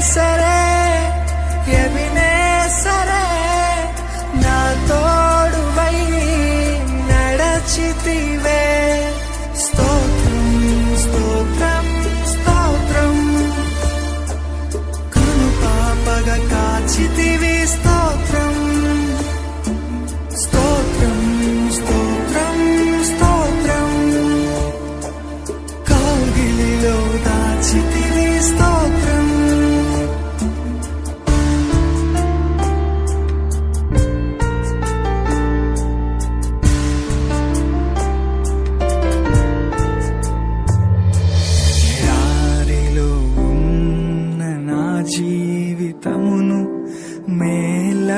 సరే ఎవినే సరే నా తోడువై నడచితివే. స్తోత్రం స్తోత్రం స్తోత్రం. కను పాపగ కాచితివి స్తోత్రం. స్తోత్రం స్తోత్రం స్తోత్రం. కౌగిలిలో జీవితమును మేల